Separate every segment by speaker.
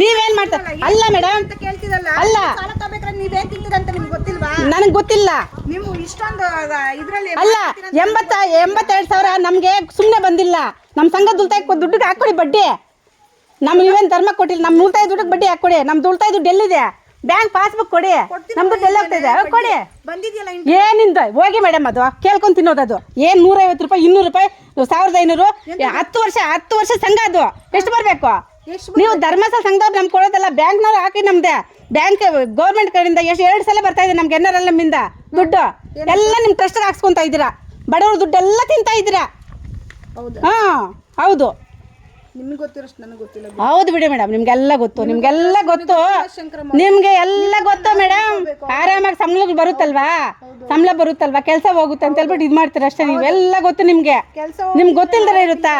Speaker 1: ನೀವೇನ್ ಮಾಡ್ತಾ ಅಲ್ಲ ಮೇಡಮ್
Speaker 2: ಅಂತ ಕೇಳ್ತಿದಲ್ಲ
Speaker 1: ಅಲ್ಲ.
Speaker 2: ಸಾಲ ತಗೋಬೇಕಾದ್ರೆ ನೀವೇನ್ ತಿಂತೀರಂತ ನಿಮ್ಗೆ ಗೊತ್ತಿಲ್ವಾ?
Speaker 1: ನನಗೆ ಗೊತ್ತಿಲ್ಲ.
Speaker 2: ನೀವು ಇಷ್ಟೊಂದು ಇದ್ರಲ್ಲಿ
Speaker 1: ಅಲ್ಲ ಎಂಬತ್ತ ಎಂಬತ್ತೆರಡು ಸಾವಿರ ನಮ್ಗೆ ಸುಮ್ಮನೆ ಬಂದಿಲ್ಲ. ನಮ್ಮ ಸಂಘ ಉಳಿತಾಯ ದುಡ್ಡು ಹಾಕೊಡಿ ಬಡ್ಡಿ. ನಮ್ ಇವೇನ್ ಧರ್ಮ ಕೊಟ್ಟಿಲ್ಲ. ನಮ್ಮ ಉಳಿತಾಯ ದುಡ್ಡಿಗೆ ಬಡ್ಡಿ ಹಾಕೊಡಿ. ನಮ್ದು ಉಳಿತಾಯ ದುಡ್ಡು ಎಲ್ಲಿದೆ? ಬ್ಯಾಂಕ್ ಪಾಸ್ಬುಕ್ ಕೊಡಿ. ನಮ್ದು ಎಲ್ಲ ಹೋಗ್ತಾ ಇದೆ? ಹೋಗ್ ಕೊಡಿ. ಏನಿಂದ ಹೋಗಿ ಮೇಡಮ್ ಅದು. ಕೇಳ್ಕೊಂಡ್ ತಿನ್ನೋದು ಅದು. ಏನ್ ನೂರೈವತ್ತು ರೂಪಾಯಿ ಇನ್ನೂರು ರೂಪಾಯಿ ಸಾವಿರದ ಐನೂರು? ಹತ್ತು ವರ್ಷ ಹತ್ತು ವರ್ಷ ಸಂಘ ಅದು. ಎಷ್ಟು ಬರ್ಬೇಕು? ನೀವು ಧರ್ಮಸ್ಥಳ ಸಂಘದವ್ರು ನಮ್ಗೆ ಕೊಡೋದಲ್ಲ ಬ್ಯಾಂಕ್ನವ್ರು ಹಾಕಿ ನಮ್ದೆ. ಬ್ಯಾಂಕ್ ಗೌರ್ಮೆಂಟ್ ಕಡೆಯಿಂದ ಎಷ್ಟು ಎರಡು ಸಲ ಬರ್ತಾ ಇದೆ ನಮ್ಗೆ ಎನ್ನರಲ್ಲ ನಮ್ಮಿಂದ ದುಡ್ಡು. ಎಲ್ಲ ನಿಮ್ಮ ಟ್ರಸ್ಟ್ಗೆ ಹಾಕ್ಸ್ಕೊಂತ ಇದ್ದೀರಾ. ಬಡವ್ರ ದುಡ್ಡೆಲ್ಲ ತಿಂತಾ ಇದ್ದೀರಾ.
Speaker 2: ಹೌದು?
Speaker 1: ಹಾ ಹೌದು.
Speaker 2: ನಿಮ್ಗೆ ಗೊತ್ತಿರೋಷ್ಟು ನನಗೆ ಗೊತ್ತಿಲ್ಲ
Speaker 1: ಹೌದು ಬಿಡಿ ಮೇಡಮ್ ನಿಮ್ಗೆಲ್ಲ ಗೊತ್ತು. ನಿಮ್ಗೆಲ್ಲ ಗೊತ್ತು. ನಿಮ್ಗೆ ಎಲ್ಲ ಗೊತ್ತು ಮೇಡಮ್. ಆರಾಮಾಗಿ ಸಂಬಳ ಬರುತ್ತಲ್ವಾ? ಸಂಬಳ ಬರುತ್ತಲ್ವಾ? ಕೆಲಸ ಹೋಗುತ್ತೆ ಅಂತ ಹೇಳ್ಬಿಟ್ಟು ಇದು ಮಾಡ್ತೀರ ಅಷ್ಟೇ ನೀವೆಲ್ಲ ಗೊತ್ತು ನಿಮ್ಗೆ. ನಿಮ್ಗೆ ಗೊತ್ತಿಲ್ದರ ಇರುತ್ತಾ?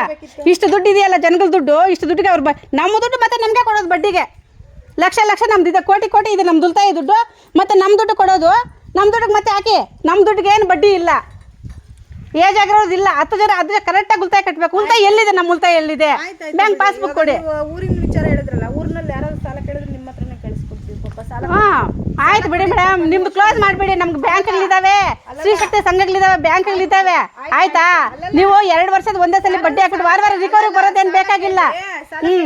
Speaker 1: ಇಷ್ಟು ದುಡ್ಡು ಇದೆಯಲ್ಲ ಜನಗಳ ದುಡ್ಡು? ಇಷ್ಟು ದುಡ್ಡಿಗೆ ಅವ್ರು ಬ ನಮ್ಮ ದುಡ್ಡು ಮತ್ತೆ ನಮಗೆ ಕೊಡೋದು ಬಡ್ಡಿಗೆ. ಲಕ್ಷ ಲಕ್ಷ ನಮ್ದು ಇದೆ. ಕೋಟಿ ಕೋಟಿ ಇದೆ ನಮ್ಮ ದುಲ್ತಾಯಿ ದುಡ್ಡು. ಮತ್ತೆ ನಮ್ಮ ದುಡ್ಡು ಕೊಡೋದು ನಮ್ಮ ದುಡ್ಡಿಗೆ ಮತ್ತೆ ಹಾಕಿ. ನಮ್ಮ ದುಡ್ಡಿಗೆ ಏನು ಬಡ್ಡಿ ಇಲ್ಲ. ಏಜ್ ಆಗಿರೋದು ಇಲ್ಲ. ಹತ್ತು ಜನ ಕರೆಕ್ಟ್ ಕರೆಕ್ಟಾಗಿ ಉಳಿತಾಯ ಕಟ್ಟಬೇಕು ಉಳಿತಾಯ ಎಲ್ಲಿದೆ? ನಮ್ಮ ಉಳಿತಾಯ ಎಲ್ಲಿದೆ? ಬ್ಯಾಂಕ್ ಪಾಸ್ಬುಕ್ ಕೊಡಿ.
Speaker 2: ಊರಿನ ವಿಚಾರ ಹೇಳಿದ್ರಲ್ಲ ಊರಿನಲ್ಲಿ ಯಾರಾದ್ರು ಸಾಲ ಕೇಳಿದ್ರೆ ನಿಮ್ಮ ಹತ್ರನೇ ಕಳಿಸ್ಕೊಡ್ತೀವಿ ಪಾಪ ಸಾಲ
Speaker 1: ಹಾ ಆಯ್ತು ಬಿಡಿ ಮೇಡಮ್ ನಿಮ್ದು ಕ್ಲೋಸ್ ಮಾಡಿಬಿಡಿ. ನಮ್ಗೆ ಬ್ಯಾಂಕ್ಗಳಿದಾವೆ ಶ್ರೀಶಕ್ತಿ ಸಂಘಗಳಿದಾವೆ ಇದಾವೆ. ಆಯ್ತಾ ನೀವು ಎರಡು ವರ್ಷದ ಒಂದೇ ಸಲ ಬಡ್ಡಿ ಹಾಕಿ ವಾರ ವಾರ ರಿಕವರಿ ಬರೋದೇನು ಬೇಕಾಗಿಲ್ಲ. ಹ್ಞೂ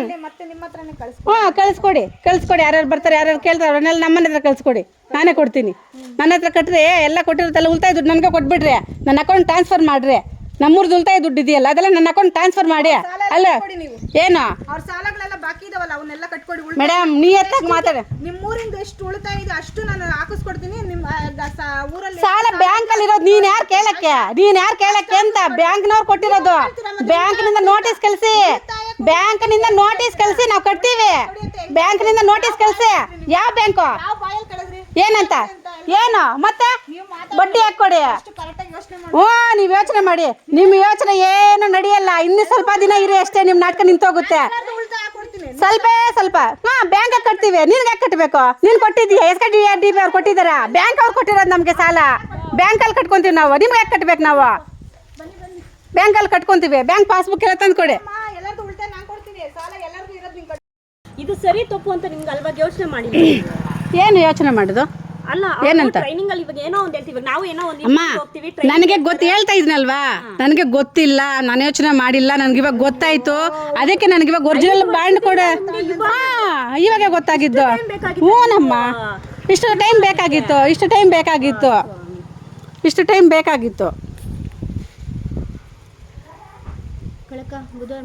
Speaker 1: ಕಳಿಸ್ಕೊಡಿ. ಕಳಿಸ್ಕೊಡಿ. ಯಾರ್ಯಾರು ಬರ್ತಾರೆ ಯಾರ್ಯಾರು ಕೇಳ್ತಾರೆ ನಮ್ಮನೆ ಹತ್ರ ಕಳಿಸ್ಕೊಡಿ. ನಾನೇ ಕೊಡ್ತೀನಿ. ನನ್ನ ಹತ್ರ ಕಟ್ಟ್ರಿ ಎಲ್ಲ ಕೊಟ್ಟಿರುತ್ತಲ್ಲ ಉಳಿತಾಯ ದುಡ್ಡು ನನಗೆ ಕೊಟ್ಬಿಡ್ರಿ ನನ್ನ ಅಕೌಂಟ್ ಟ್ರಾನ್ಸ್ಫರ್ ಮಾಡ್ರಿ. ನಮ್ಮೂರ್ದು ಉಳ್ತಾಯ ದುಡ್ಡು ಇದೆಯಲ್ಲ ಅದೆಲ್ಲ ನನ್ನ ಅಕೌಂಟ್ ಟ್ರಾನ್ಸ್ಫರ್ ಮಾಡಿ. ಅಲ್ಲ ಏನು?
Speaker 2: ಅವ್ರ ಸಾಲಗಳೆಲ್ಲ ಬಾಕಿ ಇದಾವಲ್ಲ ಅವನ್ನೆಲ್ಲ ಕಟ್ಕೊಡಿ
Speaker 1: ಮೇಡಮ್ ನೀ ಎತ್ತಾಗ ಮಾತಾಡ.
Speaker 2: ನಿಮ್ಮ ಊರಿಂದ ಎಷ್ಟು ಉಳಿತಾಯ ಇದೆ ಅಷ್ಟು ನಾನು ಹಾಕಿಸ್ಕೊಡ್ತೀನಿ. ನಿಮ್ಮ ಆ, ಗ- ಸ- ಊರಲ್ಲಿ
Speaker 1: ಸಾಲ ಬ್ಯಾಂಕ್ ಅಲ್ಲಿ ಇರೋದು ನೀನ್ ಯಾರು ಕೇಳಕ್ಕೆ? ನೀನ್ ಯಾರು ಕೇಳಕ್ಕೆ ಅಂತ ಬ್ಯಾಂಕ್ನವ್ರು ಕೊಟ್ಟಿರೋದು. ಬ್ಯಾಂಕ್ನಿಂದ ನೋಟಿಸ್ ಕಳಿಸಿ. ಬ್ಯಾಂಕ್ನಿಂದ ನೋಟಿಸ್ ಕಳಿಸಿ ನಾವು ಕಟ್ತೀವಿ. ಬ್ಯಾಂಕ್ನಿಂದ ನೋಟಿಸ್ ಕಳಿಸಿ. ಯಾವ ಬ್ಯಾಂಕು?
Speaker 2: ಯಾವ ಬಾಯಲ್ಲಿ ಕಳೆದ್ರಿ
Speaker 1: ಏನಂತ? ಏನು? ಮತ್ತೆ? ಬಡ್ಡಿ ಹಾಕೊಡಿ ಹ್ಞೂ, ನೀವು ಯೋಚನೆ ಮಾಡಿ. ನಿಮ್ಮ ಯೋಚನೆ ಏನು ನಡೆಯಲ್ಲ. ಇನ್ನು ಸ್ವಲ್ಪ ದಿನ ಇರಿ ಅಷ್ಟೇ ನಿಮ್ಮ ನಾಟಕ ನಿಂತೋಗುತ್ತೆ. ಸ್ವಲ್ಪ ಸ್ವಲ್ಪ. ಹಾ ಬ್ಯಾಂಕ್ ಕಟ್ತೀವಿ? ನಿನ್ಗೆ ಯಾಕೆ ಕಟ್ಟಬೇಕು ನೀನು ಕೊಟ್ಟಿದ್ದೀಯ? S D R D B ಅವ್ರು ಕೊಟ್ಟಿದ್ದಾರ? ಬ್ಯಾಂಕ್ ಅವ್ರು ಕೊಟ್ಟಿರೋದು ನಮಗೆ ಸಾಲ. ಬ್ಯಾಂಕಲ್ಲಿ ಕಟ್ಕೊಂತೀವಿ ನಾವು. ನಿಮ್ಗೆ ಯಾಕೆ ಕಟ್ಬೇಕು ನಾವು? ಬ್ಯಾಂಕಲ್ಲಿ ಕಟ್ಕೊಂತೀವಿ. ಬ್ಯಾಂಕ್ ಪಾಸ್ಬುಕ್ ಎಲ್ಲ ತಂದು ಕೊಡಿ.
Speaker 3: ಇದು ಸರಿ ತಪ್ಪು ಅಂತ ನಿಮ್ಗೆ ಅಲ್ವಾಗ ಯೋಚನೆ ಮಾಡಿ?
Speaker 1: ಏನು ಯೋಚನೆ ಮಾಡೋದು?
Speaker 3: ಅಲ್ಲ
Speaker 1: ಏನಂತ?
Speaker 3: ಟ್ರೈನಿಂಗ್ ಅಲ್ಲಿ ಇವಾಗ ಏನೋ ಒಂದ್ ಹೇಳ್ತೀವಿ ನಾವು ಏನೋ ಒಂದ್
Speaker 1: ಅಮ್ಮ
Speaker 3: ಹೋಗ್ತೀವಿ
Speaker 1: ನನಗೆ ಗೊತ್ತು ಹೇಳ್ತಾ ಇದ್ನಲ್ವಾ? ನನಗೆ ಗೊತ್ತಿಲ್ಲ ನಾನು ಯೋಚನೆ ಮಾಡಿಲ್ಲ ನನಗೆ ಇವಾಗ ಗೊತ್ತಾಯ್ತು. ಅದಕ್ಕೆ ನನಗೆ ಇವಾಗ ಒರಿಜಿನಲ್ ಬಾಂಡ್ ಕೊಡ ಹಾ ಇವಾಗ ಗೊತ್ತಾಗಿದ್ದು. ಹ್ಞೂನಮ್ಮ ಇಷ್ಟು ಟೈಮ್ ಬೇಕಾಗಿತ್ತು ಇಷ್ಟು ಟೈಮ್ ಬೇಕಾಗಿತ್ತು. ಇಷ್ಟು ಟೈಮ್ ಬೇಕಾಗಿತ್ತು.
Speaker 3: ಕಳಕ ಬುಧವಾರ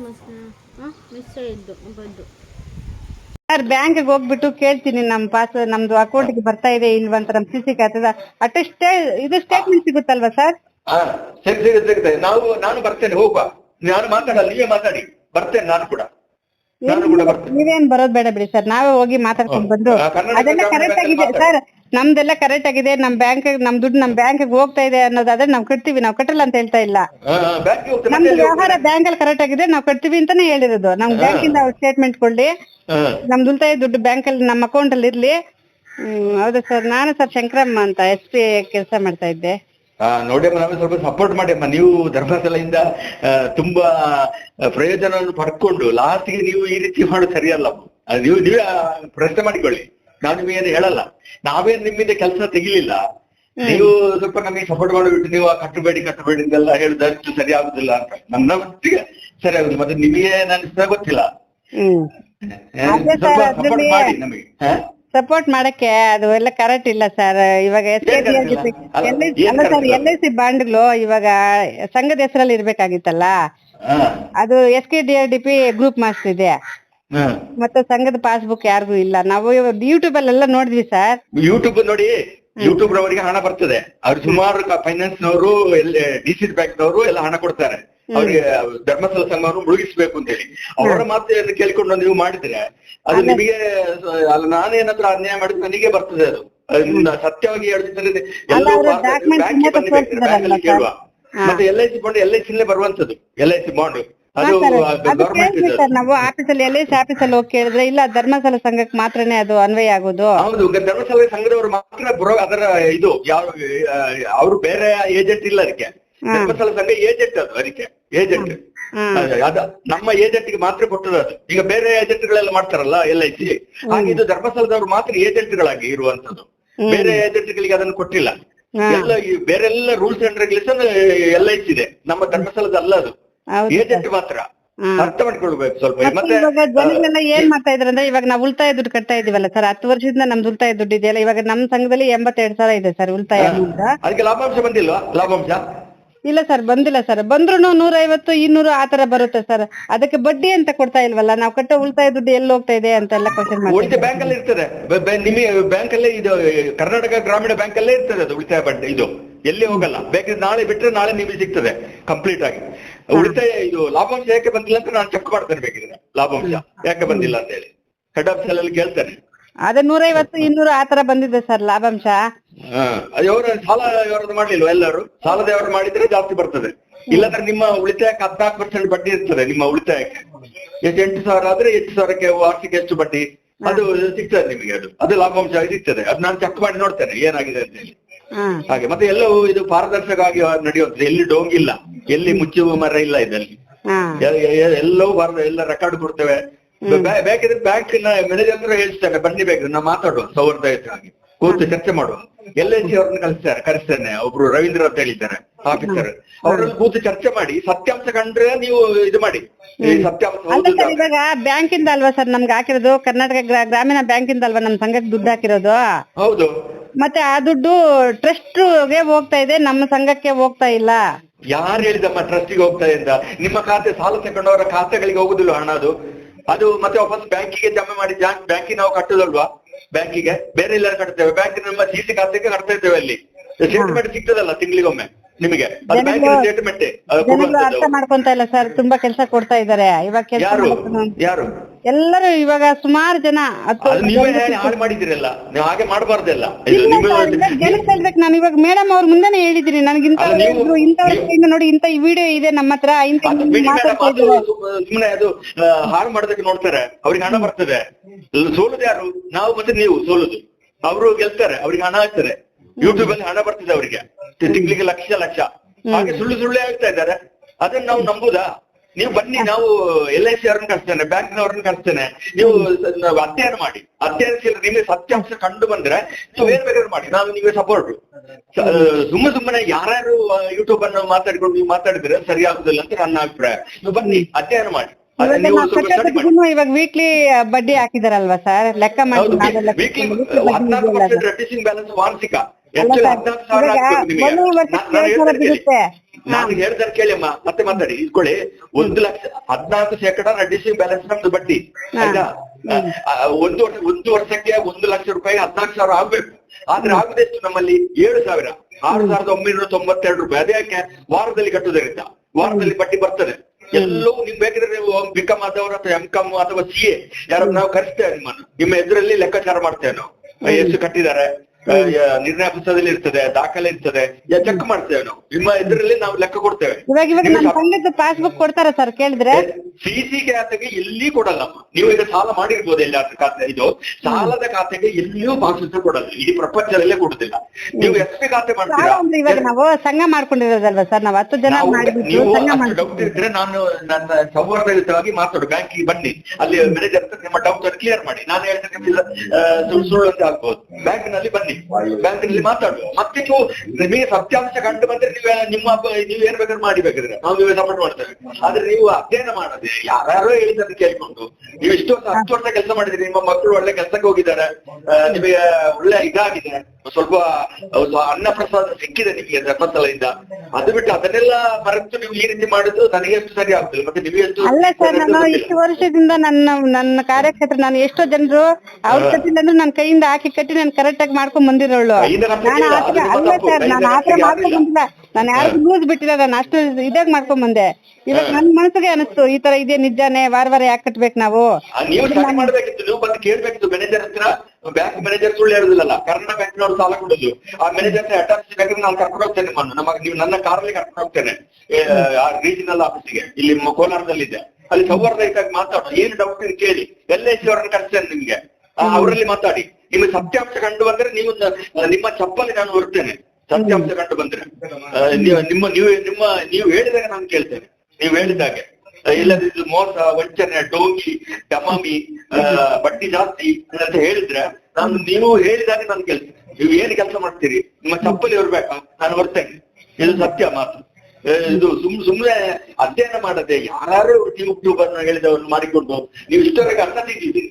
Speaker 3: ಮಿಸ್ ಇದ್ದು ಬಂದು.
Speaker 1: ಸರ್ ಬ್ಯಾಂಕ್ಗೆ ಹೋಗ್ಬಿಟ್ಟು ಕೇಳ್ತೀನಿ ನಮ್ಮ ಪಾಸ್ ನಮ್ದು ಅಕೌಂಟ್ಗೆ ಬರ್ತಾ ಇದೆ ಇಲ್ವಂತ ಅಂತ ನಮ್ಮ ಸಿ ಸಿ ಖಾತೆದ ಅಟೆಸ್ಟ್ ಇದು ಸ್ಟೇಟ್ಮೆಂಟ್ ಸಿಗುತ್ತಲ್ವಾ ಸರ್?
Speaker 4: ಹಾ ಸಿಗುತ್ತೆ ಸಿಗುತ್ತೆ. ನಾವು ನಾನು ಬರ್ತೇನೆ ಹೋಗುವ. ನಾನು ಮಾತಾಡಲ್ಲ ನೀವೇ ಮಾತಾಡಿ. ಬರ್ತೇನೆ ನಾನು ಕೂಡ. ನಾನು ಕೂಡ ಬರ್ತೇನೆ.
Speaker 1: ನೀವೇನ್ ಬರೋದ್ ಬೇಡ ಬಿಡಿ ಸರ್. ನಾವೇ ಹೋಗಿ ಮಾತಾಡ್ಕೊಂಡು ಬಂದು
Speaker 4: ಆ,
Speaker 1: ಅದೆಲ್ಲ ಕರೆಕ್ಟ್ ಆಗಿದೆ ಸರ್. ನಮ್ದೆಲ್ಲ ಕರೆಕ್ಟ್ ಆಗಿದೆ. ನಮ್ ಬ್ಯಾಂಕ್ ನಮ್ ದುಡ್ಡು ನಮ್ ಬ್ಯಾಂಕ್ ಹೋಗ್ತಾ ಇದೆ ಅನ್ನೋದಾದ್ರೆ ನಾವ್ ಕಟ್ತೀವಿ. ನಾವ್ ಕಟ್ಟಲ್ಲ ಅಂತ ಹೇಳ್ತಾ ಇಲ್ಲ. ನಮ್ದು ವ್ಯವಹಾರ ಬ್ಯಾಂಕ್ ಅಲ್ಲಿ ಕರೆಕ್ಟ್ ಆಗಿದೆ. ನಾವ್ ಕಟ್ತೀವಿ ಅಂತಾನೆ ಹೇಳಿರೋದು. ನಮ್ ಬ್ಯಾಂಕ್ ಇಂದ ಸ್ಟೇಟ್ಮೆಂಟ್ ಕೊಡ್ಲಿ. ನಮ್ದು ಉಳಿತಾಯ ದುಡ್ಡು ಬ್ಯಾಂಕ್ ಅಲ್ಲಿ ನಮ್ಮ ಅಕೌಂಟ್ ಅಲ್ಲಿ ಇರ್ಲಿ. ಹ್ಮ್ ಹೌದು ಸರ್. ನಾನು ಸರ್ ಶಂಕರಮ್ಮ ಅಂತ ಎಸ್ ಪಿ ಕೆಲಸ ಮಾಡ್ತಾ ಇದ್ದೆ.
Speaker 4: ನೋಡಿ ಅಮ್ಮ ಸ್ವಲ್ಪ ಸಪೋರ್ಟ್ ಮಾಡಿ ಅಮ್ಮ. ನೀವು ಧರ್ಮಸ್ಥಳದಿಂದ ತುಂಬಾ ಪ್ರಯೋಜನವನ್ನು ಪಡ್ಕೊಂಡು ಲಾಸ್ಟ್ಗೆ ನೀವು ಈ ರೀತಿ ಮಾಡೋದು ಸರಿಯಲ್ಲ ನೀವು ನೀವೇ ಪ್ರಶ್ನೆ ಮಾಡಿಕೊಳ್ಳಿ. ನಾವು ನಿಮಗೇನು ಹೇಳಲ್ಲ. ನಾವೇನು ನಿಮ್ಮಿಂದ ಕೆಲಸ ತೆಗಿಲಿಲ್ಲ. ನೀವು ಸ್ವಲ್ಪ ನಮಗೆ ಸಪೋರ್ಟ್ ಮಾಡಿಬಿಟ್ಟು ನೀವು ಕಟ್ಟಬೇಡಿ ಕಟ್ಟಬೇಡಿ ಅಂತೆಲ್ಲ ಹೇಳಿದ ಅಷ್ಟು ಸರಿ ಆಗುದಿಲ್ಲ ಅಂತ. ನನ್ನ ಮಟ್ಟಿಗೆ ಸರಿ ಆಗುದಿಲ್ಲ. ಮತ್ತೆ ನಿಮಗೆ ಗೊತ್ತಿಲ್ಲ. ಸ್ವಲ್ಪ ಸಪೋರ್ಟ್ ಮಾಡಿ ನಮಗೆ.
Speaker 1: ಸಪೋರ್ಟ್ ಮಾಡಕ್ಕೆ ಅದು ಎಲ್ಲ ಕರೆಕ್ಟ್ ಇಲ್ಲ ಸರ್ ಇವಾಗ?
Speaker 4: ಅಲ್ಲ,
Speaker 1: ಸರ್? ಎಲ್ ಐ ಸಿ ಬಾಂಡ್ಗಳು ಇವಾಗ ಸಂಘದ ಹೆಸರಲ್ಲಿ ಇರ್ಬೇಕಾಗಿತ್ತಲ್ಲ? ಅದು S K D R D P group master ಇದೆ ಮತ್ತೆ ಸಂಘದ ಪಾಸ್ಬುಕ್ ಯಾರಿಗೂ ಇಲ್ಲ. ನಾವು ಯೂಟ್ಯೂಬ್ ಅಲ್ಲೆಲ್ಲ ನೋಡಿದ್ವಿ ಸರ್
Speaker 4: ಯೂಟ್ಯೂಬ್ ನೋಡಿ ಯೂಟ್ಯೂಬ್ ರವರಿಗೆ ಹಣ ಬರ್ತದೆ. ಅವ್ರು ಸುಮಾರು ಫೈನಾನ್ಸ್ ನವರು ಡಿ ಸಿ ಬ್ಯಾಂಕ್ ನವರು ಎಲ್ಲ ಹಣ ಕೊಡ್ತಾರೆ. ಅವ್ರಿಗೆ ಧರ್ಮಸ್ಥಳ ಸಂಘವನ್ನು ಮುಳುಗಿಸ್ಬೇಕು ಅಂತ ಹೇಳಿ ಅವರ ಮಾತು ಕೇಳ್ಕೊಂಡು ನೀವು ಮಾಡಿದ್ರೆ ಅದು ನಿಮಗೆ ನಾನೇನತ್ರ ಅನ್ಯಾಯ ಮಾಡಿದ್ರೆ ನನಗೆ ಬರ್ತದೆ ಅದು. ಸತ್ಯವಾಗಿ ಹೇಳ್ತಿದ್ರೆ ಎಲ್ಲೋ ಬ್ಯಾಂಕ್ ಕೇಳುವ. ಮತ್ತೆ L I C bond L I ಸಿಲೇ ಬರುವಂತದ್ದು ಎಲ್ ಐ ಸಿ ಬಾಂಡ್ ಅದು
Speaker 1: ಸರ್. ನಾವು ಆಫೀಸಲ್ಲಿ ಎಲ್ ಐ ಆಫೀಸಲ್ಲಿ ಹೋಗಿ ಕೇಳಿದ್ರೆ ಇಲ್ಲ ಧರ್ಮಸ್ಥಳ ಸಂಘಕ್ಕೆ ಮಾತ್ರನೇ ಅದು ಅನ್ವಯ ಆಗೋದು.
Speaker 4: ಹೌದು ಈಗ ಧರ್ಮಸ್ಥಳ ಸಂಘದವರು ಮಾತ್ರ ಬರೋ ಅದರ ಇದು ಯಾವ ಅವರು ಬೇರೆ ಏಜೆಂಟ್ ಇಲ್ಲ ಅದಕ್ಕೆ. ಧರ್ಮಸ್ಥಳ ಸಂಘ ಏಜೆಂಟ್ ಅದು ಅದಕ್ಕೆ ಏಜೆಂಟ್. ಅದ ನಮ್ಮ ಏಜೆಂಟ್ಗೆ ಮಾತ್ರ ಕೊಟ್ಟದ್ದು ಅದು. ಈಗ ಬೇರೆ ಏಜೆಂಟ್ ಗಳೆಲ್ಲ ಮಾಡ್ತಾರಲ್ಲ ಎಲ್ ಐ ಸಿ. ಹಾಗೆ ಇದು ಧರ್ಮಸ್ಥಳದವರು ಮಾತ್ರ ಏಜೆಂಟ್ ಗಳಾಗಿ ಇರುವಂತದ್ದು ಬೇರೆ ಏಜೆಂಟ್ ಗಳಿಗೆ ಅದನ್ನು ಕೊಟ್ಟಿಲ್ಲ. ಎಲ್ಲ ಬೇರೆಲ್ಲ rules and regulation L I C ಇದೆ. ನಮ್ಮ ಧರ್ಮಸ್ಥಳದ ಅಲ್ಲ ಅದು. ಏಜೆಂಟ್ ಮಾತ್ರ.
Speaker 5: ಹ್ಮ್.
Speaker 4: ಅರ್ಥ ಮಾಡ್ಕೊಳ್ಬೇಕು ಸ್ವಲ್ಪ.
Speaker 5: ಮತ್ತೆ ಇವಾಗ ಜನಗಳೆಲ್ಲ ಏನ್ ಮಾಡ್ತಾ ಇದಾರೆ ಅಂದ್ರೆ ಇವಾಗ ನಾವು ಉಳಿತಾಯ ದುಡ್ಡು ಕಟ್ತಾ ಇದೀವಲ್ಲ ಸರ್. ಹತ್ತು ವರ್ಷದಿಂದ ನಮ್ದು ಉಳಿತಾಯ ದುಡ್ಡು ಇದೆಯಲ್ಲ. ಇವಾಗ ನಮ್ ಸಂಘದಲ್ಲಿ ಎಂಬತ್ತೆರಡು ಸಾವಿರ ಇದೆ ಸರ್ ಉಳಿತಾಯ
Speaker 4: ಅದಕ್ಕೆ ಲಾಭಾಂಶ ಬಂದಿಲ್ವಾ? ಲಾಭಾಂಶ?
Speaker 5: ಇಲ್ಲ ಸರ್ ಬಂದಿಲ್ಲ ಸರ್. ಬಂದ್ರು ನೂರೈವತ್ತು ಇನ್ನೂರು ಇನ್ನೂರು ಆತರ ಬರುತ್ತೆ ಸರ್. ಅದಕ್ಕೆ ಬಡ್ಡಿ ಅಂತ ಕೊಡ್ತಾ ಇಲ್ವಲ್ಲ? ನಾವು ಕಟ್ಟೋ ಉಳಿತಾಯ ದುಡ್ಡು ಎಲ್ಲಿ ಹೋಗ್ತಾ ಇದೆ ಅಂತೆಲ್ಲ ಕ್ವಶನ್
Speaker 4: ಉಳಿತಾಯ ಬ್ಯಾಂಕ್ ಅಲ್ಲಿ ಇರ್ತದೆ. ನಿಮಗೆ ಬ್ಯಾಂಕ್ ಅಲ್ಲೇ ಇದು ಕರ್ನಾಟಕ ಗ್ರಾಮೀಣ ಬ್ಯಾಂಕ್ ಅಲ್ಲೇ ಇರ್ತದೆ ಅದು ಉಳಿತಾಯ ಬಡ್ಡಿ. ಇದು ಎಲ್ಲಿ ಹೋಗಲ್ಲ. ಬೇಕಿದ್ರೆ ನಾಳೆ ಬಿಟ್ರೆ ನಾಳೆ ನಿಮಗೆ ಸಿಗ್ತದೆ ಕಂಪ್ಲೀಟ್ ಆಗಿ. ಉಳಿತಾಯ ಇದು ಲಾಭಾಂಶ ಯಾಕೆ ಬಂದಿಲ್ಲ ಅಂತ ನಾನು ಚೆಕ್ ಮಾಡ್ತೇನೆ ಬೇಕಿದ್ರೆ. ಲಾಭಾಂಶ ಯಾಕೆ ಬಂದಿಲ್ಲ ಅಂತ ಹೇಳಿ. ಹೆಡ್ ಆಫೀಸ್ ಅಲ್ಲಿ ಕೇಳ್ತೇನೆ.
Speaker 5: ಅದೇ ನೂರೈವತ್ತು ಇನ್ನೂರು ಆತರ ಬಂದಿದೆ ಸರ್ ಲಾಭಾಂಶ.
Speaker 4: ಸಾಲ ಇವರದ್ದು ಮಾಡ್ಲಿಲ್ವಾ ಎಲ್ಲರೂ? ಸಾಲದ ಅವರು ಮಾಡಿದ್ರೆ ಜಾಸ್ತಿ ಬರ್ತದೆ. ಇಲ್ಲಾಂದ್ರೆ ನಿಮ್ಮ ಉಳಿತಾಯಕ್ಕೆ ಹದಿನಾಲ್ಕು ಪರ್ಸೆಂಟ್ ಬಡ್ಡಿ ಇರ್ತದೆ ನಿಮ್ಮ ಉಳಿತಾಯಕ್ಕೆ. ಎಷ್ಟು ಎಂಟು ಸಾವಿರ ಆದ್ರೆ ಎಂಟು ಸಾವಿರಕ್ಕೆ ವಾರ್ಷಿಕ ಎಷ್ಟು ಬಡ್ಡಿ? ಅದು ಸಿಗ್ತದೆ ನಿಮಗೆ ಅದು. ಅದು ಲಾಭಾಂಶ ಆಗಿ ಸಿಗ್ತದೆ. ಅದು ನಾನು ಚೆಕ್ ಮಾಡಿ ನೋಡ್ತೇನೆ ಏನಾಗಿದೆ ಅಂತ ಹೇಳಿ. ಹಾಗೆ ಮತ್ತೆ ಎಲ್ಲವೂ ಇದು ಪಾರದರ್ಶಕವಾಗಿ ನಡೆಯುವಂತದ್ದು ಎಲ್ಲಿ ಡೋಂಗಿಲ್ಲ ಎಲ್ಲಿ ಮುಚ್ಚುವ ಮರ ಇಲ್ಲ ಇದರಲ್ಲಿ. ಎಲ್ಲವೂ ಬಾರದ ಎಲ್ಲ ರೆಕಾರ್ಡ್ ಕೊಡ್ತೇವೆ. ಬೇಕಿದ್ರೆ ಬ್ಯಾಂಕ್ ಮ್ಯಾನೇಜರ್ ಹತ್ರ ಹೇಳ್ತೇನೆ ಬನ್ನಿ ಬೇಕು ನಾವು ಮಾತಾಡುವ ಸೌಹಾರ್ದಯುತವಾಗಿ. ಕೂತು ಚರ್ಚೆ ಮಾಡುವ. ಎಲ್ ಎನ್ ಸಿ ಅವ್ರನ್ನ ಕಳಿಸ್ತಾರೆ ಕರೆಸ್ತೇನೆ ಒಬ್ರು ರವೀಂದ್ರ ಅಂತ ಹೇಳಿದ್ದಾರೆ ಆಫೀಸರ್ ಅವರಲ್ಲಿ ಕೂತು ಚರ್ಚೆ ಮಾಡಿ ಸತ್ಯಾಂಶ ಕಂಡ್ರೆ ನೀವು ಇದು ಮಾಡಿ. ಸತ್ಯಾಂಶ
Speaker 5: ಇವಾಗ ಬ್ಯಾಂಕಿಂದ ಅಲ್ವಾ ಸರ್ ನಮ್ಗೆ ಹಾಕಿರೋದು? ಕರ್ನಾಟಕ ಗ್ರಾ- ಗ್ರಾಮೀಣ ಬ್ಯಾಂಕಿಂದ ಅಲ್ವಾ ನಮ್ ಸಂಘಕ್ಕೆ ದುಡ್ಡು ಹಾಕಿರೋದು?
Speaker 4: ಹೌದು.
Speaker 5: ಮತ್ತೆ ಆ ದುಡ್ಡು ಟ್ರಸ್ಟ್ಗೆ ಹೋಗ್ತಾ ಇದೆ, ನಮ್ಮ ಸಂಘಕ್ಕೆ ಹೋಗ್ತಾ ಇಲ್ಲ.
Speaker 4: ಯಾರು ಹೇಳಿದಮ್ಮ ಟ್ರಸ್ಟಿಗೆ ಹೋಗ್ತಾ ಇದ್ದ ನಿಮ್ಮ ಖಾತೆ ಸಾಲ ತಗೊಂಡವರ ಖಾತೆಗಳಿಗೆ ಹೋಗುದಿಲ್ಲ ಹಣ ಅದು. ಅದು ಮತ್ತೆ ವಾಪಸ್ ಬ್ಯಾಂಕಿಗೆ ಜಮೆ ಮಾಡಿ ಬ್ಯಾಂಕಿಗೆ ನಾವು ಕಟ್ಟುದಲ್ವಾ? ಬ್ಯಾಂಕಿಗೆ? ಬೇರೆ ಎಲ್ಲರೂ ಕಟ್ತೇವೆ. ಬ್ಯಾಂಕಿನ ನಮ್ಮ ಸಿ ಖಾತೆಗೆ ಕಟ್ತಾ ಇದ್ದೇವೆ ಅಲ್ಲಿ. ಸಿಗ್ತದಲ್ಲ ತಿಂಗಳಿಗೊಮ್ಮೆ. ನಿಮಗೆ ಸ್ಟೇಟ್ಮೆಂಟ್
Speaker 5: ಅರ್ಥ ಮಾಡ್ಕೊಂತ ಇಲ್ಲ ಸರ್ ತುಂಬಾ ಕೆಲಸ ಕೊಡ್ತಾ ಇದ್ದಾರೆ. ಇವಾಗ ಕೆಲಸ
Speaker 4: ಯಾರು? ಯಾರು?
Speaker 5: ಎಲ್ಲರೂ ಇವಾಗ ಸುಮಾರು ಜನ
Speaker 4: ಹೇಳಿ ಮಾಡಿದಿರಲ್ಲ ನೀವು ಹಾಗೆ ಮಾಡಬಾರ್ದಲ್ಲ.
Speaker 5: ಹೇಳ್ಬೇಕು ನಾನು. ಇವಾಗ ಮೇಡಮ್ ಅವ್ರ ಮುಂದೆನೆ ಹೇಳಿದಿರಿ. ನನಗಿಂತ ಇಂತ ನೋಡಿ ಇಂತ ಈ ವಿಡಿಯೋ ಇದೆ ನಮ್ಮ ಹತ್ರ. ಇಂಥ
Speaker 4: ಅದು ಹಾಳು ಮಾಡೋದಕ್ಕೆ ನೋಡ್ತಾರೆ. ಅವ್ರಿಗೆ ಹಣ ಬರ್ತದೆ. ಸೋಲುದು ಯಾರು? ನಾವು ಮತ್ತೆ ನೀವು ಸೋಲುದು. ಅವರು ಗೆಲ್ತಾರೆ ಅವ್ರಿಗೆ ಹಣ ಆಗ್ತದೆ ಯೂಟ್ಯೂಬ್ ಅಲ್ಲಿ ಹಣ ಬರ್ತಿದೆ ಅವರಿಗೆ. ತಿಂಗಳಿಗೆ ಲಕ್ಷ ಲಕ್ಷ. ಹಾಗೆ ಸುಳ್ಳು ಸುಳ್ಳು ಆಗ್ತಾ ಇದ್ದಾರೆ. ಅದನ್ನ ನಾವು ನಂಬುದಾ? ನೀವು ಬನ್ನಿ ನಾವು ಎಲ್ ಐ ಸಿ ಅವ್ರನ್ನ ಕಳಿಸ್ತೇನೆ ಬ್ಯಾಂಕ್ನವ್ರನ್ನ ಕಳಿಸ್ತೇನೆ ನೀವು ಅಧ್ಯಯನ ಮಾಡಿ. ಅಧ್ಯಯನ ನಿಮಗೆ ಸತ್ಯಾಂಶ ಕಂಡು ಬಂದ್ರೆ ನೀವು ಏನ್ ಬೇಕಾದ್ರೂ ಮಾಡಿ. ನಾವು ನಿಮಗೆ ಸಪೋರ್ಟ್ ಸುಮ್ಮನೆ ಸುಮ್ಮನೆ ಯಾರ್ಯಾರು ಯೂಟ್ಯೂಬ್ ಅನ್ನು ಮಾತಾಡಿಕೊಂಡು ನೀವು ಮಾತಾಡಿದ್ರೆ ಸರಿ ಆಗುದಿಲ್ಲ ಅಂತ ನನ್ನ ಅಭಿಪ್ರಾಯ. ನೀವು ಬನ್ನಿ ಅಧ್ಯಯನ ಮಾಡಿ.
Speaker 5: ಇವಾಗ ವೀಕ್ಲಿ ಬಡ್ಡಿ ಹಾಕಿದಾರಲ್ವಾ ಸರ್ ಲೆಕ್ಕ ಮಾಡಿ
Speaker 4: ವಾರ್ಷಿಕ. ಹದಿನಾಲ್ಕು ಸಾವಿರ ನಿಮಗೆ. ನಾನು-. ಹೇಳ್ತಾರೆ ಕೇಳಿ ಅಮ್ಮ. ಮತ್ತೆ ಮಾತಾಡಿ. ಇಟ್ಕೊಳ್ಳಿ ಒಂದು ಲಕ್ಷ ಹದಿನಾಲ್ಕು ಶೇಕಡ ರೆಡ್ಯೂಸಿಂಗ್ ಬ್ಯಾಲೆನ್ಸ್ ನಮ್ದು ಬಡ್ಡಿ. ಆಯ್ತಾ? ಒಂದು ವರ್ಷ ಒಂದು ವರ್ಷಕ್ಕೆ ಒಂದು ಲಕ್ಷ ರೂಪಾಯಿ ಹದಿನಾಲ್ಕು ಸಾವಿರ ಆಗ್ಬೇಕು. ಆದ್ರೆ ಆಗದೆ ನಮ್ಮಲ್ಲಿ? ಏಳು ಸಾವಿರ. ಆರು ಸಾವಿರದ ಒಂಬೈನೂರ ತೊಂಬತ್ತೆರಡು ರೂಪಾಯಿ. ಅದೇ ಯಾಕೆ? ವಾರದಲ್ಲಿ ಕಟ್ಟುವುದರಿಂದ. ವಾರದಲ್ಲಿ ಬಡ್ಡಿ ಬರ್ತದೆ. ಎಲ್ಲವೂ ನಿಮ್ ಬೇಕಿದ್ರೆ ನೀವು ಬಿಕಾಮ್ ಆದವರು ಅಥವಾ ಎಂ ಕಾಮ್ ಅಥವಾ ಸಿ ಎ ಯಾರು ನಾವು ಕರೆಸ್ತೇವೆ ನಿಮ್ಮನ್ನು. ನಿಮ್ಮ ಎದುರಲ್ಲಿ ಲೆಕ್ಕಾಚಾರ ಮಾಡ್ತೇವೆ ನಾವು ಎಷ್ಟು ಕಟ್ಟಿದ್ದಾರೆ. ನಿರ್ಣಯ ಪುಸ್ತಕದಲ್ಲಿ ಇರ್ತದೆ ದಾಖಲೆ ಇರ್ತದೆ. ಚೆಕ್ ಮಾಡ್ತೇವೆ ನಾವು. ನಿಮ್ಮ ಇದರಲ್ಲಿ ನಾವು ಲೆಕ್ಕ ಕೊಡ್ತೇವೆ.
Speaker 5: ಇವಾಗ ಇವಾಗ ನಮ್ಮ ಸಂಘದ ಪಾಸ್ಬುಕ್ ಕೊಡ್ತಾರ ಸರ್ ಕೇಳಿದ್ರೆ?
Speaker 4: ಸಿಸಿ ಖಾತೆಗೆ ಎಲ್ಲಿ ಕೊಡಲ್ಲಮ್ಮ ನೀವು ಈಗ ಸಾಲ ಮಾಡಿರ್ಬೋದು ಎಲ್ಲ ಖಾತೆ ಇದು ಸಾಲದ ಖಾತೆಗೆ ಎಲ್ಲಿಯೂ ಪಾಸ್ಬುಕ್ ಕೊಡಲ್ಲ. ಇಡೀ ಪ್ರಪಂಚದಲ್ಲೇ ಕೊಡುದಿಲ್ಲ. ನೀವು ಎಸ್ ಪಿ ಖಾತೆ ಮಾಡ್ತೀರಾ?
Speaker 5: ಅಂದ್ರೆ ಇವಾಗ ನಾವು ಸಂಘ ಮಾಡ್ಕೊಂಡಿರೋದಲ್ವಾ ಸರ್ ನಾವು ಹತ್ತು ಜನ ಮಾಡಿಬಿಟ್ಟು ಸಂಘ
Speaker 4: ಡೌಟ್ ಇದ್ರೆ ನಾನು ನನ್ನ ಸೌಹಾರ್ದಯುತವಾಗಿ ಮಾತಾಡು. ಬ್ಯಾಂಕಿಗೆ ಬನ್ನಿ. ಅಲ್ಲಿ ಮ್ಯಾನೇಜರ್ ನಿಮ್ಮ ಡೌಟ್ ಕ್ಲಿಯರ್ ಮಾಡಿ. ನಾನು ಆ, ಸುಳ್ಳು ಸುಳ್ಳು ಅಂತ ಆಗ್ಬೋದು. ಬ್ಯಾಂಕ್ನಲ್ಲಿ ಬನ್ನಿ. ಬ್ಯಾಂಕ್ನಲ್ಲಿ ಮಾತಾಡುವ ಮತ್ತೆ ನೀವು ನಿಮಗೆ ಸತ್ಯಾಂಶ ಕಂಡು ಬಂದ್ರೆ ನೀವು ನಿಮ್ಮ ನೀವು ಏನ್ ಬೇಕಾದ್ರೆ ಮಾಡಿ ಬೇಕಾದ್ರೆ. ನಾವು ನೀವು ಸಪೋರ್ಟ್ ಮಾಡ್ತೇವೆ. ಆದ್ರೆ ನೀವು ಅಧ್ಯಯನ ಮಾಡದೆ ಯಾರ್ಯಾರೋ ಹೇಳಿದ್ದನ್ನು ಕೇಳ್ಕೊಂಡು ನೀವು ಇಷ್ಟು ವರ್ಷ ಹತ್ತು ವರ್ಷ ಕೆಲಸ ಮಾಡಿದ್ರಿ ನಿಮ್ಮ ಮಕ್ಕಳು ಒಳ್ಳೆ ಕೆಲಸಕ್ಕೆ ಹೋಗಿದ್ದಾರೆ ನಿಮಗೆ ಒಳ್ಳೆ ಇದಾಗಿದೆ ಸ್ವಲ್ಪ ಅನ್ನ ಪ್ರಸಾದ ಸಿಕ್ಕಿದೆ ನಿಮಗೆ ಧರ್ಮಸ್ಥಳದಿಂದ ಅದು ಬಿಟ್ಟು ಅದನ್ನೆಲ್ಲ ಮರೆತು ನೀವು ಈ ರೀತಿ ಮಾಡುದು ನನಗೆ ಎಷ್ಟು ಸರಿ ಆಗ್ತಿಲ್ಲ ಮತ್ತೆ ನೀವು ಎಷ್ಟು
Speaker 5: ಅಲ್ಲ ಸರ್ ನಾನು. ಇಷ್ಟು ವರ್ಷದಿಂದ ನನ್ನ ನನ್ನ ಕಾರ್ಯಕ್ಷೇತ್ರ ನಾನು ಎಷ್ಟೋ ಜನರು ಅವ್ರ ಕಟ್ಟಿಲ್ಲ ಅಂದ್ರೆ ನನ್ನ ಕೈಯಿಂದ ಹಾಕಿ ಕಟ್ಟಿ ನಾನು ಕರೆಕ್ಟ್ ಆಗಿ ಮಾಡ್ಕೊಂಡ್ ಬಂದಿರೋಳು ನಾನು ಆತರ ಅಲ್ಲ ಸರ್ ನಾನು ಆತರ ಮಾಡ್ಕೊಂಡ್ ಬಂದಿಲ್ಲ. ನಾನು ಯಾರು ನ್ಯೂಸ್ ಬಿಟ್ಟಿಲ್ಲ ನಾನು ಅಷ್ಟು ಇದಾಗ್ ಮಾಡ್ಕೊಂಡ್ ಬಂದೆ. ಇವಾಗ ನನ್ ಮನಸ್ಸಿಗೆ ಅನಿಸ್ತು ಈ ತರ ಇದೆ ನಿಜಾನೇ ವಾರ ವಾರ ಯಾಕೆ ಕಟ್ಬೇಕು ನಾವು?
Speaker 4: ಆ, ನೀವು ಮಾಡ್ಬೇಕಿತ್ತು ನೀವು ಬಂದು ಕೇಳ್ಬೇಕಿತ್ತು ಮ್ಯಾನೇಜರ್ ಹತ್ರ. ಬ್ಯಾಂಕ್ ಮ್ಯಾನೇಜರ್ ಸುಳ್ಳು ಹೇಳುದಿಲ್ಲಲ್ಲ ಕನ್ನಡ ಬ್ಯಾಂಕ್ನವರು ಸಾಲ ಕೊಡುದು. ಆ ಮ್ಯಾನೇಜರ್ ಹತ್ರ ಅಟ್ಯಾಚ್ ಬೇಕಾದ್ರೆ ನಾನು ಕರ್ಕೊಂಡು ಹೋಗ್ತೇನೆ ನಿಮ್ಮನ್ನು ನಮಗೆ ನೀವು ನನ್ನ ಕಾರಲ್ಲಿ ಕರ್ಕೊಂಡು ಹೋಗ್ತೇನೆ. ರೀಜನಲ್ ಆಫೀಸಿಗೆ ಇಲ್ಲಿ ಕೋಲಾರದಲ್ಲಿದೆ ಅಲ್ಲಿ ಸೌಹಾರ್ದಯುತವಾಗಿ ಮಾತಾಡೋ. ಏನು ಡೌಟ್ ಕೇಳಿ. ಎಲ್ಲ ಎಸ್ ಅವರನ್ನು ಕರ್ಸ್ತೇನೆ ನಿಮ್ಗೆ. ಅವರಲ್ಲಿ ಮಾತಾಡಿ. ನಿಮಗೆ ಸತ್ಯಾಂಶ ಕಂಡು ಬಂದ್ರೆ ನೀವು ನಿಮ್ಮ ಚಪ್ಪಲಿ ನಾನು ಹೊರ್ತೇನೆ ಸತ್ಯಾಂಶ ಕಂಡು ಬಂದ್ರೆ. ನಿಮ್ಮ, ನೀವು ನಿಮ್ಮ, ನೀವು ಹೇಳಿದಾಗ ನಾನು ಕೇಳ್ತೇನೆ. ನೀವು ಹೇಳಿದಾಗೆ. ಇಲ್ಲದಿದ್ದು ಮೋಸ, ವಂಚನೆ ಡೋಂಗಿ ಡಮಾಮಿ ಬಟ್ಟಿ ಜಾಸ್ತಿ ಅಂತ ಹೇಳಿದ್ರೆ ನಾನು ನೀವು ಹೇಳಿದಾಗ ನಾನು ಕೇಳ್ತೇನೆ. ನೀವು ಏನು ಕೆಲಸ ಮಾಡ್ತೀರಿ? ನಿಮ್ಮ ಚಪ್ಪಲಿ ಇರ್ಬೇಕಾ ನಾನು ಬರ್ತೇನೆ ಇದು ಸತ್ಯ ಮಾತು. ಇದು ಸುಮ್ ಸುಮ್ಮನೆ ಅಧ್ಯಯನ ಮಾಡದೆ ಯಾರು ಅನ್ನು ಹೇಳಿದವನ್ನು ಮಾಡಿಕೊಂಡು ನೀವು ಇಷ್ಟವರೆಗೆ ಅರ್ಥ ತಿಂದಿದ್ದೀರಿ.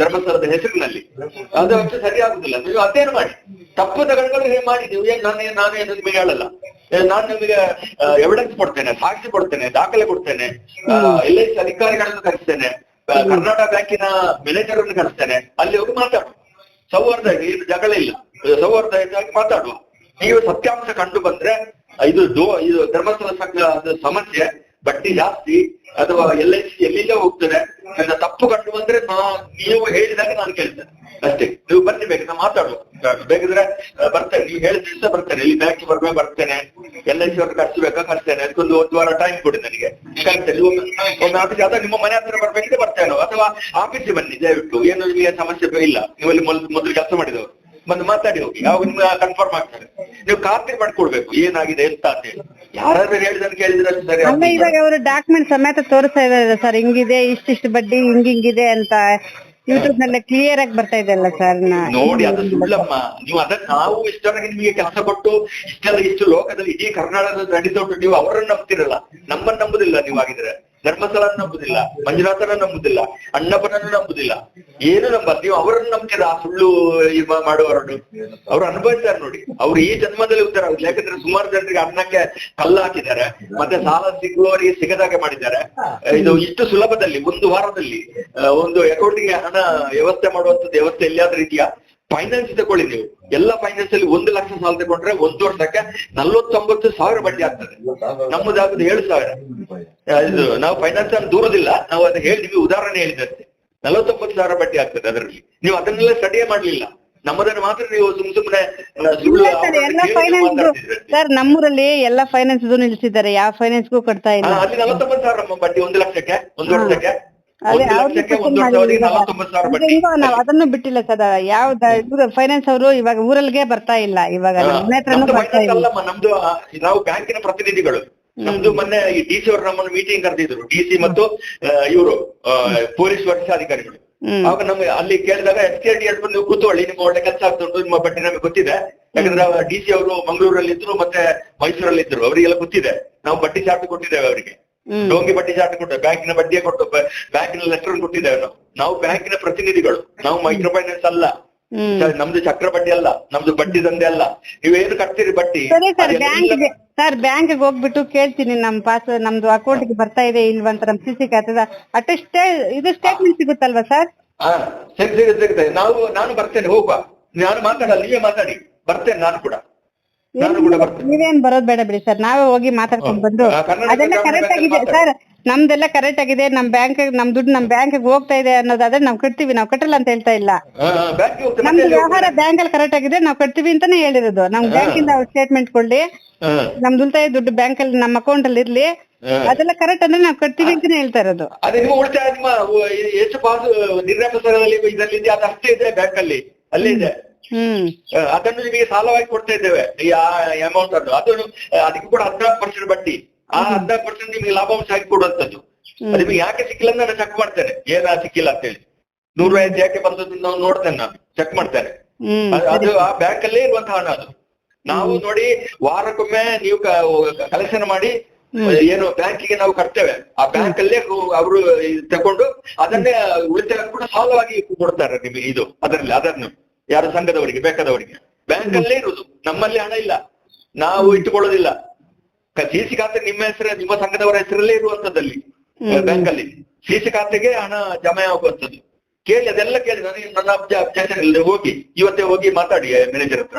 Speaker 4: ಧರ್ಮಸ್ಥಳದ ಹೆಸರಿನಲ್ಲಿ. ಅದು ಅಷ್ಟು ಸರಿ ಆಗುದಿಲ್ಲ. ನೀವು ಅಧ್ಯಯನ ಮಾಡಿ. ತಪ್ಪು ತಗೊಂಡ್ರೆ ಮಾಡಿ. ನೀವು ಏನ್ ನಾನು ನಾನು ಏನು ನಿಮಗೆ ಹೇಳಲ್ಲ. ನಾನು ನಿಮಗೆ ಎವಿಡೆನ್ಸ್ ಕೊಡ್ತೇನೆ ಸಾಕ್ಷಿ ಕೊಡ್ತೇನೆ ದಾಖಲೆ ಕೊಡ್ತೇನೆ ಎಲ್ ಐ ಸಿ ಅಧಿಕಾರಿಗಳನ್ನು ಕರೆಸ್ತೇನೆ ಕರ್ನಾಟಕ ಬ್ಯಾಂಕಿನ ಮ್ಯಾನೇಜರ್ ಅನ್ನು ಕರೆಸ್ತೇನೆ. ಅಲ್ಲಿ ಹೋಗಿ ಮಾತಾಡು ಸೌಹಾರ್ದ ಏನು ಜಗಳ ಇಲ್ಲ. ಸೌಹಾರ್ದ ಮಾತಾಡುವ. ನೀವು ಸತ್ಯಾಂಶ ಕಂಡು ಬಂದ್ರೆ ಇದು ದೋ, ಇದು ಧರ್ಮಸ್ಥಳ ಸಂಘದ ಸಮಸ್ಯೆ, ಬಟ್ಟಿ ಜಾಸ್ತಿ, ಅಥವಾ ಎಲ್ ಎಲ್ಲಿಗೆ ಹೋಗ್ತದೆ, ನನ್ನ ತಪ್ಪು ಕಂಡು ಬಂದ್ರೆ ನೀವು ಹೇಳಿದಾಗ ನಾನು ಕೇಳ್ತೇನೆ ಅಷ್ಟೇ, ನೀವು ಬನ್ನಿ ಬೇಕು ನಾ ಮಾತಾಡುವ. ಬೇಕಿದ್ರೆ ಬರ್ತೇನೆ, ನೀವು ಹೇಳಿದ ದಿವಸ ಬರ್ತೇನೆ, ಇಲ್ಲಿ ಬ್ಯಾಂಕ್ ಬರ್ಬೇಕು ಬರ್ತೇನೆ, ಎಲ್ ಐ ಸಿ ಅವ್ರಿಗೆ ಕರ್ಸ್ಬೇಕಾ ಕರ್ಸ್ತೇನೆ ಅದಕ್ಕೊಂದು ಒಂದು ವಾರ ಟೈಮ್ ಕೊಡಿ ನನಗೆ. ಕರ್ತೇನೆ ಒಂದು ಆಫೀಸ್ ನಿಮ್ಮ ಮನೆ ಹತ್ರ ಬರ್ಬೇಕಿದ್ರೆ ಬರ್ತೇನೆ ಅಥವಾ ಆಫೀಸಿಗೆ ಬನ್ನಿ, ದಯವಿಟ್ಟು, ಏನು ನಿಮಗೆ ಸಮಸ್ಯೆ ಇಲ್ಲ ನೀವು ಅಲ್ಲಿ ಮೊದಲು ಕೆಲಸ ಮಾಡಿದವರು. ಬಂದು ಮಾತಾಡಿ ಹೋಗಿ. ಯಾವಾಗ ನಿಮ್ಗೆ ಕನ್ಫರ್ಮ್ ಆಗ್ತಾರೆ ನೀವು ಖಾತ್ರಿ ಮಾಡ್ಕೊಳ್ಬೇಕು ಏನಾಗಿದೆ ಎಂತ ಅಂತ ಹೇಳಿ. ಯಾರಾದ್ರೂ ಹೇಳಿದ್ರೆ ಕೇಳಿದ್ರೆ ಸರಿ.
Speaker 5: ಅಲ್ಲ. ಇವಾಗ ಅವರು ಡಾಕ್ಯುಮೆಂಟ್ ಸಮೇತ ತೋರಿಸ್ತಾ ಇದಾರೆ ಸರ್ ಹಿಂಗಿದೆ ಇಷ್ಟಿಷ್ಟು ಬಡ್ಡಿ ಹಿಂಗ ಹಿಂಗಿದೆ ಅಂತ ಯೂಟ್ಯೂಬ್ನಲ್ಲಿ ಕ್ಲಿಯರ್ ಆಗಿ ಬರ್ತಾ ಇದೆ ಅಲ್ಲ ಸರ್
Speaker 4: ನೋಡಿ ಅದು ಸುಳ್ಳಮ್ಮ. ನೀವು ಅದನ್ನ ನಾವು ಇಷ್ಟವರೆಗೆ ನಿಮಗೆ ಕೆಲಸ ಕೊಟ್ಟು ಇಷ್ಟೆಲ್ಲ ಇಷ್ಟು ಲೋಕದಲ್ಲಿ ಇಡೀ ಕರ್ನಾಟಕದ ನಡೆದೊಟ್ಟು ನೀವು ಅವರನ್ನ ನಂಬ್ತಿರಲ್ಲ. ನಮ್ಮನ್ನ ನಂಬುದಿಲ್ಲ ನೀವು ಆಗಿದ್ರೆ ಧರ್ಮಸ್ಥಳ ನಂಬುದಿಲ್ಲ, ಮಂಜುನಾಥನ ನಂಬುದಿಲ್ಲ, ಅಣ್ಣಪ್ಪನನ್ನು ನಂಬುದಿಲ್ಲ. ಏನು ನಂಬ ನೀವು ಅವರನ್ನು ನಂಬಿದ ಆ ಸುಳ್ಳು ಮಾಡುವವರನ್ನು. ಅವ್ರು ಅನುಭವಿಸ್ತಾರೆ ನೋಡಿ. ಅವ್ರು ಈ ಜನ್ಮದಲ್ಲಿ ಉತ್ತರ ಯಾಕಂದ್ರೆ ಸುಮಾರು ಜನರಿಗೆ ಅನ್ನಕ್ಕೆ ಕಲ್ಲು ಹಾಕಿದ್ದಾರೆ, ಮತ್ತೆ ಸಾಲ ಸಿಗುವವರಿಗೆ ಸಿಗದಾಗೆ ಮಾಡಿದ್ದಾರೆ. ಇದು ಇಷ್ಟು ಸುಲಭದಲ್ಲಿ, ಒಂದು ವಾರದಲ್ಲಿ ಒಂದು ಅಕೌಂಟಿಗೆ ಹಣ ವ್ಯವಸ್ಥೆ ಮಾಡುವಂತದ್ದು ವ್ಯವಸ್ಥೆ ಎಲ್ಲಿಯಾದ್ರೂ ಇದೆಯಾ? ಫೈನಾನ್ಸ್ ತಗೊಳ್ಳಿ ನೀವು. ಎಲ್ಲ ಫೈನಾನ್ಸ್ ಅಲ್ಲಿ ಒಂದು ಲಕ್ಷ ಸಾಲ ತಗೊಂಡ್ರೆ ಒಂದು ವರ್ಷಕ್ಕೆ ನಲ್ವತ್ತೊಂಬತ್ತು ಸಾವಿರ ಬಡ್ಡಿ ಆಗ್ತದೆ. ನಮ್ಮದಾಗುದು ಏಳು ಸಾವಿರ. ಇದು ನಾವು ಫೈನಾನ್ಸ್ ಅನ್ನು ದೂರದಿಲ್ಲ. ನಾವು ಅದನ್ನ ಹೇಳಿ ನಿಮಗೆ ಉದಾಹರಣೆ ಹೇಳಿದಂತೆ. ನಲವತ್ತೊಂಬತ್ತು ಸಾವಿರ ಬಡ್ಡಿ ಆಗ್ತದೆ ಅದರಲ್ಲಿ. ನೀವು ಅದನ್ನೆಲ್ಲ ಸ್ಟಡಿಯೇ ಮಾಡ್ಲಿಲ್ಲ. ನಮ್ಮದನ್ನು ಮಾತ್ರ ನೀವು ಸುಮ್ ಸುಮ್ನೆ
Speaker 5: ಸರ್ ನಮ್ಮೂರಲ್ಲಿ ಎಲ್ಲ ಫೈನಾನ್ಸ್ ನಿಲ್ಲಿಸಿದ್ದಾರೆ ಯಾವ ಫೈನಾನ್ಸ್ಗೂ ಕೊಡ್ತಾ
Speaker 4: ಆ,
Speaker 5: ಇಲ್ಲ
Speaker 4: ಅಲ್ಲಿ ನಲವತ್ತೊಂಬತ್ತು ಸಾವಿರ ಬಡ್ಡಿ ಒಂದು ಲಕ್ಷಕ್ಕೆ ಒಂದು. ವರ್ಷಕ್ಕೆ.
Speaker 5: ನಾವು ಅದನ್ನು ಬಿಟ್ಟಿಲ್ಲ ಸರ್ ಯಾವ ಫೈನಾನ್ಸ್ ಅವರು ಇವಾಗ ಊರಲ್ಲಿಗೆ ಬರ್ತಾ ಇಲ್ಲ. ಇವಾಗ ನಮ್ಮ ಮನೆ ಹತ್ರನೂ
Speaker 4: ನಮ್ದು
Speaker 5: ಬರ್ತಾ ಇಲ್ಲ.
Speaker 4: ಅಲ್ಲಮ್ಮ ನಮ್ದು ನಾವು ಬ್ಯಾಂಕಿನ ಪ್ರತಿನಿಧಿಗಳು. ನಮ್ದು ಮೊನ್ನೆ ಈ ಡಿ ಸಿ ಅವರು ನಮ್ಮನ್ನು ಮೀಟಿಂಗ್ ಕರೆದಿದ್ರು. ಡಿ ಸಿ ಮತ್ತು ಇವರು ಪೊಲೀಸ್ ವರಿಷ್ಠಾಧಿಕಾರಿಗಳು.
Speaker 5: ಅಧಿಕಾರಿಗಳು
Speaker 4: ಆಗ ನಮ್ಗೆ ಅಲ್ಲಿ ಕೇಳಿದಾಗ ಎಸ್ ಕೆ ಡಿ ನೀವು ಕೂತ್ಕೊಳ್ಳಿ ನಿಮ್ಗೆ ಒಳ್ಳೆ ಕೆಲಸ ಉಂಟು ನಿಮ್ಮ ಬಡ್ಡಿ ನಮಗೆ ಗೊತ್ತಿದೆ. ಯಾಕಂದ್ರೆ ಡಿ ಸಿ ಅವರು ಮಂಗಳೂರಲ್ಲಿ ಇದ್ರು ಮತ್ತೆ ಮೈಸೂರಲ್ಲಿ ಇದ್ರು ಅವರಿಗೆಲ್ಲ ಗೊತ್ತಿದೆ. ನಾವು ಬಡ್ಡಿ ಚಾರ್ಟ್ ಕೊಟ್ಟಿದ್ದೇವೆ ಅವರಿಗೆ. ಡೋಂಗಿ ಬಡ್ಡಿ ಚಾರ್ಟ್ ಕೊಟ್ಟು ಬ್ಯಾಂಕಿನ ಬಡ್ಡಿಯೇ ಕೊಟ್ಟು ಬ್ಯಾಂಕಿನ ಲೆಟರ್ ಕೊಟ್ಟಿದ್ದೇವೆ ನಾವು. ನಾವು ಬ್ಯಾಂಕಿನ ಪ್ರತಿನಿಧಿಗಳು. ನಾವು ಮೈಕ್ರೋ ಫೈನಾನ್ಸ್ ಅಲ್ಲ. ನಮ್ದು ಚಕ್ರ ಬಡ್ಡಿ ಅಲ್ಲ. ನಮ್ದು ಬಡ್ಡಿ ದಂಧೆ ಅಲ್ಲ. ನೀವೇನು ಕಟ್ತೀರಿ ಬಡ್ಡಿ?
Speaker 5: ಸರಿ ಸರ್ ಬ್ಯಾಂಕ್ ಹೋಗ್ಬಿಟ್ಟು ಕೇಳ್ತೀನಿ ನಮ್ ಪಾಸ್ ನಮ್ದು ಅಕೌಂಟ್ಗೆ ಬರ್ತಾ ಇದೆ ಇಲ್ವಾ ಅಂತ ನಮ್ ಸಿ ಸಿ ಖಾತೆದ ಅಟೆಸ್ಟೇ ಇದು ಸ್ಟೇಟ್ಮೆಂಟ್ ಸಿಗುತ್ತಲ್ವಾ ಸರಿ?
Speaker 4: ಸಿಗುತ್ತೆ ನಾವು ನಾನು ಬರ್ತೇನೆ ಹೋಗುವ. ನಾನು ಮಾತಾಡಲ್ಲ ನೀವೇ ಮಾತಾಡಿ. ಬರ್ತೇನೆ ನಾನು ಕೂಡ. ನಾನು ಕೂಡ ಬರ್ತೇನೆ.
Speaker 5: ನೀವೇನ್ ಬರೋದ್ ಬೇಡ ಬಿಡಿ ಸರ್. ನಾವೇ ಹೋಗಿ ಮಾತಾಡ್ಕೊಂಡ್ ಬಂದು
Speaker 4: ಆ, ಕರ್ನಾಟಕ
Speaker 5: ಅದೆಲ್ಲ
Speaker 4: ಗ್ರಾಮೀಣ
Speaker 5: ಕರೆಕ್ಟ್ ಆಗಿದೆ ಸರ್. ನಮ್ದೆಲ್ಲ ಕರೆಕ್ಟ್ ಆಗಿದೆ. ನಮ್ ಬ್ಯಾಂಕ್ ನಮ್ ದುಡ್ಡು ನಮ್ ಬ್ಯಾಂಕ್ ಹೋಗ್ತಾ ಇದೆ ಅನ್ನೋದಾದ್ರೆ ನಾವ್ ಕಟ್ತೀವಿ. ನಾವ್ ಕಟ್ಟಲ್ಲ ಅಂತ ಹೇಳ್ತಾ ಇಲ್ಲ.
Speaker 4: ಬ್ಯಾಂಕ್ಗೆ ಹೋಗ್ತೇನೆ
Speaker 5: ನಮ್ದು ವ್ಯವಹಾರ ಬ್ಯಾಂಕ್ ಅಲ್ಲಿ ಕರೆಕ್ಟ್ ಆಗಿದೆ. ನಾವ್ ಕಟ್ತೀವಿ ಅಂತಾನೆ ಹೇಳಿರೋದು. ನಮ್ ಬ್ಯಾಂಕ್ ಇಂದ ಸ್ಟೇಟ್ಮೆಂಟ್ ಕೊಡ್ಲಿ.
Speaker 4: ಹಾ,
Speaker 5: ನಮ್ದು ಉಳಿತಾಯ ದುಡ್ಡು ಬ್ಯಾಂಕ್ ಅಲ್ಲಿ ನಮ್ಮ ಅಕೌಂಟ್ ಅಲ್ಲಿ ಇರ್ಲಿ.
Speaker 4: ಹಾ.
Speaker 5: ಅದೆಲ್ಲ ಕರೆಕ್ಟ್ ಅಂದ್ರೆ ನಾವ್ ಕಟ್ತೀವಿ ಅಂತಾನೆ ಹೇಳ್ತಾ ಇರೋದು.
Speaker 4: ಅದೇ ನಿಮ್ಮ ಉಳಿತಾಯ ನಿಮ್ಮ ಉ- ಎಷ್ಟು ಪಾಸ್ ನಿರ್ಣಯಪತ್ರದಲ್ಲಿ ಇದರಲ್ಲಿ ಇದೆ ಅದು ಅಷ್ಟೇ ಇದೆ ಬ್ಯಾಂಕ್ ಅಲ್ಲಿ. ಅಲ್ಲೇ ಇದೆ. ಅದನ್ನು ನಿಮಗೆ ಸಾಲವಾಗಿ ಕೊಡ್ತಾ ಇದ್ದೇವೆ. ಈ ಅಮೌಂಟ್ ಅನ್ನು. ಅದು ಆ, ಅದಕ್ಕೆ ಕೂಡ ಹದಿನಾಲ್ಕು ಪರ್ಸೆಂಟ್ ಬಡ್ಡಿ. ಆ ಹದಿನಾಲ್ಕು ಪರ್ಸೆಂಟ್ ನಿಮಗೆ ಲಾಭಾಂಶ ಹಾಕಿ ಕೊಡುವಂತದ್ದು ನಿಮಗೆ ಯಾಕೆ ಸಿಕ್ಕಿಲ್ಲ ಅಂತ ನಾನು ಚೆಕ್ ಮಾಡ್ತೇನೆ. ಏನ ಸಿಕ್ಕಿಲ್ಲ ಅಂತ ಹೇಳಿ ನೂರ ಐದು ಯಾಕೆ ಬಂದದ್ದು ನಾವು ನೋಡ್ತೇನೆ ನಾನು. ಚೆಕ್ ಮಾಡ್ತೇನೆ. ಅದು- ಆ ಬ್ಯಾಂಕ್ ಅಲ್ಲೇ ಇರುವಂತಹ ಹಣ ಅದು. ನಾವು ನೋಡಿ ವಾರಕ್ಕೊಮ್ಮೆ ನೀವು ಕಲೆಕ್ಷನ್ ಮಾಡಿ ಏನು ಬ್ಯಾಂಕಿಗೆ ನಾವು ಕಟ್ತೇವೆ. ಆ ಬ್ಯಾಂಕ್ ಅಲ್ಲೇ ಅವರು ತಕೊಂಡು ಅದನ್ನೇ ಉಳಿತಾಯ ಕೂಡ ಸಾಲವಾಗಿ ಕೊಡ್ತಾರೆ ನಿಮಗೆ ಇದು ಅದರಲ್ಲಿ ಅದನ್ನು. ಯಾರು ಸಂಘದವರಿಗೆ? ಬೇಕಾದವರಿಗೆ. ಬ್ಯಾಂಕ್ ಅಲ್ಲೇ ಇರುವುದು. ನಮ್ಮಲ್ಲಿ ಹಣ ಇಲ್ಲ. ನಾವು ಇಟ್ಟುಕೊಳ್ಳೋದಿಲ್ಲ. ಸಿಸಿ ಖಾತೆ ನಿಮ್ಮ ಹೆಸರು ನಿಮ್ಮ ಸಂಘದವರ ಹೆಸರಲ್ಲೇ ಇರುವಂತದ್ದಲ್ಲಿ ಬ್ಯಾಂಕ್ ಅಲ್ಲಿ ಸಿಸಿ ಖಾತೆಗೆ ಹಣ ಜಮೆ ಆಗುವಂತದ್ದು ಕೇಳಿ ಅದೆಲ್ಲ ಕೇಳಿ. ನನಗೆ ನನ್ನ ಅಬ್ಜೆಕ್ಷನ್ ಇಲ್ಲದೆ ಹೋಗಿ ಇವತ್ತೇ ಹೋಗಿ ಮಾತಾಡಿ ಮ್ಯಾನೇಜರ್ ಹತ್ರ.